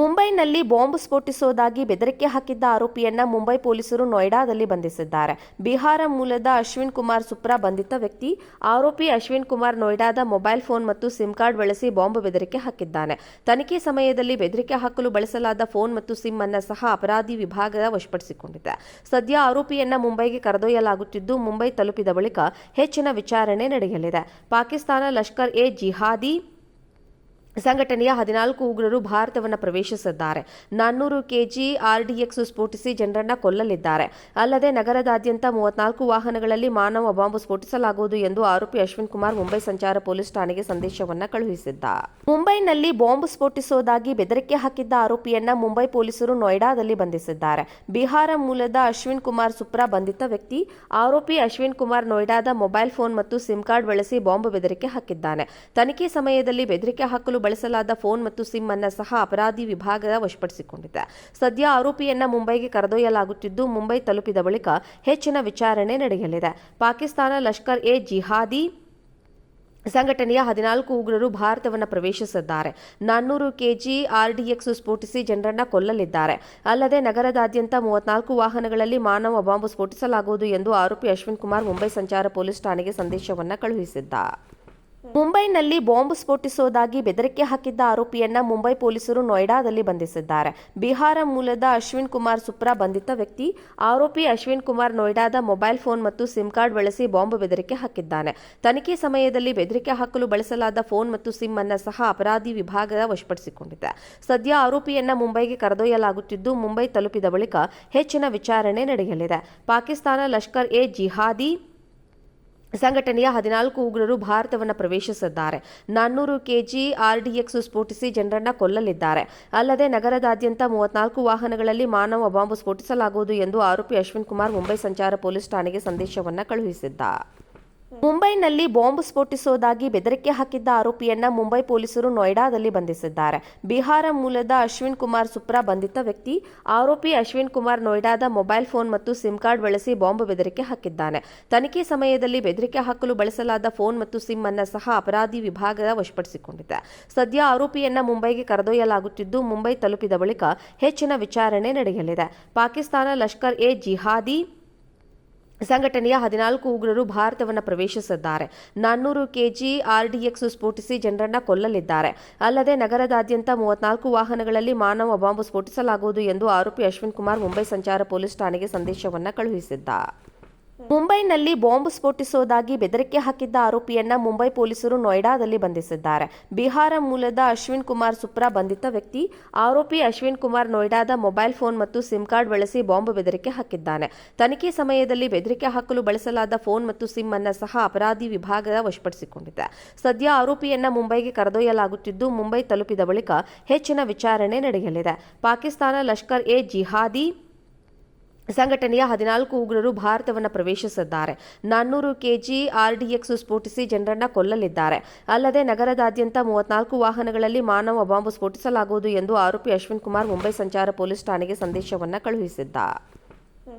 ಮುಂಬೈನಲ್ಲಿ ಬಾಂಬ್ ಸ್ಫೋಟಿಸುವುದಾಗಿ ಬೆದರಿಕೆ ಹಾಕಿದ್ದ ಆರೋಪಿಯನ್ನ ಮುಂಬೈ ಪೊಲೀಸರು ನೋಯ್ಡಾದಲ್ಲಿ ಬಂಧಿಸಿದ್ದಾರೆ. ಬಿಹಾರ ಮೂಲದ ಅಶ್ವಿನ್ ಕುಮಾರ್ ಸುಪ್ರಾ ಬಂಧಿತ ವ್ಯಕ್ತಿ. ಆರೋಪಿ ಅಶ್ವಿನ್ ಕುಮಾರ್ ನೋಯ್ಡಾದ ಮೊಬೈಲ್ ಫೋನ್ ಮತ್ತು ಸಿಮ್ ಕಾರ್ಡ್ ಬಳಸಿ ಬಾಂಬ್ ಬೆದರಿಕೆ ಹಾಕಿದ್ದಾನೆ. ತನಿಖೆ ಸಮಯದಲ್ಲಿ ಬೆದರಿಕೆ ಹಾಕಲು ಬಳಸಲಾದ ಫೋನ್ ಮತ್ತು ಸಿಮ್ ಅನ್ನ ಸಹ ಅಪರಾಧಿ ವಿಭಾಗ ವಶಪಡಿಸಿಕೊಂಡಿದೆ. ಸದ್ಯ ಆರೋಪಿಯನ್ನ ಮುಂಬೈಗೆ ಕರೆದೊಯ್ಯಲಾಗುತ್ತಿದ್ದು, ಮುಂಬೈ ತಲುಪಿದ ಬಳಿಕ ಹೆಚ್ಚಿನ ವಿಚಾರಣೆ ನಡೆಯಲಿದೆ. ಪಾಕಿಸ್ತಾನ ಲಷ್ಕರ್ ಎ ಜಿಹಾದಿ ಸಂಘಟನೆಯ ಹದಿನಾಲ್ಕು ಉಗ್ರರು ಭಾರತವನ್ನು ಪ್ರವೇಶಿಸಿದ್ದಾರೆ. ನಾನ್ನೂರು ಕೆಜಿ ಆರ್ಡಿಎಕ್ಸ್ ಸ್ಫೋಟಿಸಿ ಜನರನ್ನ ಕೊಲ್ಲಲಿದ್ದಾರೆ. ಅಲ್ಲದೆ ನಗರದಾದ್ಯಂತ ಮೂವತ್ನಾಲ್ಕು ವಾಹನಗಳಲ್ಲಿ ಮಾನವ ಬಾಂಬ್ ಸ್ಫೋಟಿಸಲಾಗುವುದು ಎಂದು ಆರೋಪಿ ಅಶ್ವಿನ್ ಕುಮಾರ್ ಮುಂಬೈ ಸಂಚಾರ ಪೊಲೀಸ್ ಠಾಣೆಗೆ ಸಂದೇಶವನ್ನ ಕಳುಹಿಸಿದ್ದ. ಮುಂಬೈನಲ್ಲಿ ಬಾಂಬ್ ಸ್ಫೋಟಿಸುವುದಾಗಿ ಬೆದರಿಕೆ ಹಾಕಿದ್ದ ಆರೋಪಿಯನ್ನ ಮುಂಬೈ ಪೊಲೀಸರು ನೋಯ್ಡಾದಲ್ಲಿ ಬಂಧಿಸಿದ್ದಾರೆ. ಬಿಹಾರ ಮೂಲದ ಅಶ್ವಿನ್ ಕುಮಾರ್ ಸುಪ್ರಾ ಬಂಧಿತ ವ್ಯಕ್ತಿ. ಆರೋಪಿ ಅಶ್ವಿನ್ ಕುಮಾರ್ ನೋಯ್ಡಾದ ಮೊಬೈಲ್ ಫೋನ್ ಮತ್ತು ಸಿಮ್ ಕಾರ್ಡ್ ಬಳಸಿ ಬಾಂಬ್ ಬೆದರಿಕೆ ಹಾಕಿದ್ದಾನೆ. ತನಿಖೆ ಸಮಯದಲ್ಲಿ ಬೆದರಿಕೆ ಹಾಕಲು ಬಳಸಲಾದ ಫೋನ್ ಮತ್ತು ಸಿಮ್ ಅನ್ನ ಸಹ ಅಪರಾಧಿ ವಿಭಾಗ ವಶಪಡಿಸಿಕೊಂಡಿದೆ. ಸದ್ಯ ಆರೋಪಿಯನ್ನ ಮುಂಬೈಗೆ ಕರೆದೊಯ್ಯಲಾಗುತ್ತಿದ್ದು, ಮುಂಬೈ ತಲುಪಿದ ಬಳಿಕ ಹೆಚ್ಚಿನ ವಿಚಾರಣೆ ನಡೆಯಲಿದೆ. ಪಾಕಿಸ್ತಾನ ಲಷ್ಕರ್ ಎ ಜಿಹಾದಿ ಸಂಘಟನೆಯ ಹದಿನಾಲ್ಕು ಉಗ್ರರು ಭಾರತವನ್ನು ಪ್ರವೇಶಿಸಿದ್ದಾರೆ. ನಾನ್ನೂರು ಕೆಜಿ ಆರ್ಡಿಎಕ್ಸ್ ಸ್ಫೋಟಿಸಿ ಜನರನ್ನ ಕೊಲ್ಲಲಿದ್ದಾರೆ. ಅಲ್ಲದೆ ನಗರದಾದ್ಯಂತ ಮೂವತ್ನಾಲ್ಕು ವಾಹನಗಳಲ್ಲಿ ಮಾನವ ಬಾಂಬ್ ಸ್ಫೋಟಿಸಲಾಗುವುದು ಎಂದು ಆರೋಪಿ ಅಶ್ವಿನ್ ಕುಮಾರ್ ಮುಂಬೈ ಸಂಚಾರ ಪೊಲೀಸ್ ಠಾಣೆಗೆ ಸಂದೇಶವನ್ನು ಕಳುಹಿಸಿದ್ದ. ಮುಂಬೈನಲ್ಲಿ ಬಾಂಬ್ ಸ್ಫೋಟಿಸುವುದಾಗಿ ಬೆದರಿಕೆ ಹಾಕಿದ್ದ ಆರೋಪಿಯನ್ನ ಮುಂಬೈ ಪೊಲೀಸರು ನೋಯ್ಡಾದಲ್ಲಿ ಬಂಧಿಸಿದ್ದಾರೆ. ಬಿಹಾರ ಮೂಲದ ಅಶ್ವಿನ್ ಕುಮಾರ್ ಸುಪ್ರಾ ಬಂಧಿತ ವ್ಯಕ್ತಿ. ಆರೋಪಿ ಅಶ್ವಿನ್ ಕುಮಾರ್ ನೋಯ್ಡಾದ ಮೊಬೈಲ್ ಫೋನ್ ಮತ್ತು ಸಿಮ್ ಕಾರ್ಡ್ ಬಳಸಿ ಬಾಂಬ್ ಬೆದರಿಕೆ ಹಾಕಿದ್ದಾನೆ. ತನಿಖೆ ಸಮಯದಲ್ಲಿ ಬೆದರಿಕೆ ಹಾಕಲು ಬಳಸಲಾದ ಫೋನ್ ಮತ್ತು ಸಿಮ್ ಅನ್ನ ಸಹ ಅಪರಾಧಿ ವಿಭಾಗ ವಶಪಡಿಸಿಕೊಂಡಿದೆ. ಸದ್ಯ ಆರೋಪಿಯನ್ನ ಮುಂಬೈಗೆ ಕರೆದೊಯ್ಯಲಾಗುತ್ತಿದ್ದು, ಮುಂಬೈ ತಲುಪಿದ ಬಳಿಕ ಹೆಚ್ಚಿನ ವಿಚಾರಣೆ ನಡೆಯಲಿದೆ. ಪಾಕಿಸ್ತಾನ ಲಷ್ಕರ್ ಎ ಜಿಹಾದಿ ಸಂಘಟನೆಯ ಹದಿನಾಲ್ಕು ಉಗ್ರರು ಭಾರತವನ್ನು ಪ್ರವೇಶಿಸಿದ್ದಾರೆ. ನಾನ್ನೂರು ಕೆಜಿ ಆರ್ಡಿಎಕ್ಸ್ ಸ್ಫೋಟಿಸಿ ಜನರನ್ನ ಕೊಲ್ಲಲಿದ್ದಾರೆ. ಅಲ್ಲದೆ ನಗರದಾದ್ಯಂತ ಮೂವತ್ನಾಲ್ಕು ವಾಹನಗಳಲ್ಲಿ ಮಾನವ ಬಾಂಬ್ ಸ್ಫೋಟಿಸಲಾಗುವುದು ಎಂದು ಆರೋಪಿ ಅಶ್ವಿನ್ ಕುಮಾರ್ ಮುಂಬೈ ಸಂಚಾರ ಪೊಲೀಸ್ ಠಾಣೆಗೆ ಸಂದೇಶವನ್ನು ಕಳುಹಿಸಿದ್ದ. ಮುಂಬೈನಲ್ಲಿ ಬಾಂಬ್ ಸ್ಫೋಟಿಸುವುದಾಗಿ ಬೆದರಿಕೆ ಹಾಕಿದ್ದ ಆರೋಪಿಯನ್ನ ಮುಂಬೈ ಪೊಲೀಸರು ನೋಯ್ಡಾದಲ್ಲಿ ಬಂಧಿಸಿದ್ದಾರೆ. ಬಿಹಾರ ಮೂಲದ ಅಶ್ವಿನ್ ಕುಮಾರ್ ಸುಪ್ರಾ ಬಂಧಿತ ವ್ಯಕ್ತಿ. ಆರೋಪಿ ಅಶ್ವಿನ್ ಕುಮಾರ್ ನೋಯ್ಡಾದ ಮೊಬೈಲ್ ಫೋನ್ ಮತ್ತು ಸಿಮ್ ಕಾರ್ಡ್ ಬಳಸಿ ಬಾಂಬ್ ಬೆದರಿಕೆ ಹಾಕಿದ್ದಾನೆ. ತನಿಖೆ ಸಮಯದಲ್ಲಿ ಬೆದರಿಕೆ ಹಾಕಲು ಬಳಸಲಾದ ಫೋನ್ ಮತ್ತು ಸಿಮ್ ಅನ್ನ ಸಹ ಅಪರಾಧಿ ವಿಭಾಗ ವಶಪಡಿಸಿಕೊಂಡಿದೆ. ಸದ್ಯ ಆರೋಪಿಯನ್ನ ಮುಂಬೈಗೆ ಕರೆದೊಯ್ಯಲಾಗುತ್ತಿದ್ದು, ಮುಂಬೈ ತಲುಪಿದ ಬಳಿಕ ಹೆಚ್ಚಿನ ವಿಚಾರಣೆ ನಡೆಯಲಿದೆ. ಪಾಕಿಸ್ತಾನ ಲಷ್ಕರ್ ಎ ಜಿಹಾದಿ ಸಂಘಟನೆಯ ಹದಿನಾಲ್ಕು ಉಗ್ರರು ಭಾರತವನ್ನು ಪ್ರವೇಶಿಸಿದ್ದಾರೆ. ನಾನ್ನೂರು ಕೆಜಿ ಆರ್ಡಿಎಕ್ಸ್ ಸ್ಫೋಟಿಸಿ ಜನರನ್ನ ಕೊಲ್ಲಲಿದ್ದಾರೆ. ಅಲ್ಲದೆ ನಗರದಾದ್ಯಂತ ಮೂವತ್ನಾಲ್ಕು ವಾಹನಗಳಲ್ಲಿ ಮಾನವ ಬಾಂಬ್ ಸ್ಫೋಟಿಸಲಾಗುವುದು ಎಂದು ಆರೋಪಿ ಅಶ್ವಿನ್ ಕುಮಾರ್ ಮುಂಬೈ ಸಂಚಾರ ಪೊಲೀಸ್ ಠಾಣೆಗೆ ಸಂದೇಶವನ್ನು ಕಳುಹಿಸಿದ್ದ. ಮುಂಬೈನಲ್ಲಿ ಬಾಂಬ್ ಸ್ಫೋಟಿಸುವುದಾಗಿ ಬೆದರಿಕೆ ಹಾಕಿದ್ದ ಆರೋಪಿಯನ್ನ ಮುಂಬೈ ಪೊಲೀಸರು ನೋಯ್ಡಾದಲ್ಲಿ ಬಂಧಿಸಿದ್ದಾರೆ. ಬಿಹಾರ ಮೂಲದ ಅಶ್ವಿನ್ ಕುಮಾರ್ ಸುಪ್ರಾ ಬಂಧಿತ ವ್ಯಕ್ತಿ. ಆರೋಪಿ ಅಶ್ವಿನ್ ಕುಮಾರ್ ನೋಯ್ಡಾದ ಮೊಬೈಲ್ ಫೋನ್ ಮತ್ತು ಸಿಮ್ ಕಾರ್ಡ್ ಬಳಸಿ ಬಾಂಬ್ ಬೆದರಿಕೆ ಹಾಕಿದ್ದಾನೆ. ತನಿಖೆ ಸಮಯದಲ್ಲಿ ಬೆದರಿಕೆ ಹಾಕಲು ಬಳಸಲಾದ ಫೋನ್ ಮತ್ತು ಸಿಮ್ ಅನ್ನ ಸಹ ಅಪರಾಧಿ ವಿಭಾಗ ವಶಪಡಿಸಿಕೊಂಡಿದೆ. ಸದ್ಯ ಆರೋಪಿಯನ್ನ ಮುಂಬೈಗೆ ಕರೆದೊಯ್ಯಲಾಗುತ್ತಿದ್ದು, ಮುಂಬೈ ತಲುಪಿದ ಬಳಿಕ ಹೆಚ್ಚಿನ ವಿಚಾರಣೆ ನಡೆಯಲಿದೆ. ಪಾಕಿಸ್ತಾನ ಲಷ್ಕರ್ ಎ ಜಿಹಾದಿ ಸಂಘಟನೆಯ ಹದಿನಾಲ್ಕು ಉಗ್ರರು ಭಾರತವನ್ನು ಪ್ರವೇಶಿಸಿದ್ದಾರೆ. ನಾನ್ನೂರು ಕೆಜಿ ಆರ್ಡಿಎಕ್ಸ್ ಸ್ಫೋಟಿಸಿ ಜನರನ್ನ ಕೊಲ್ಲಲಿದ್ದಾರೆ. ಅಲ್ಲದೆ ನಗರದಾದ್ಯಂತ ಮೂವತ್ನಾಲ್ಕು ವಾಹನಗಳಲ್ಲಿ ಮಾನವ ಬಾಂಬ್ ಸ್ಫೋಟಿಸಲಾಗುವುದು ಎಂದು ಆರೋಪಿ ಅಶ್ವಿನ್ ಕುಮಾರ್, ಮುಂಬೈ ಸಂಚಾರ ಪೊಲೀಸ್ ಠಾಣೆಗೆ ಸಂದೇಶವನ್ನು ಕಳುಹಿಸಿದ್ದ.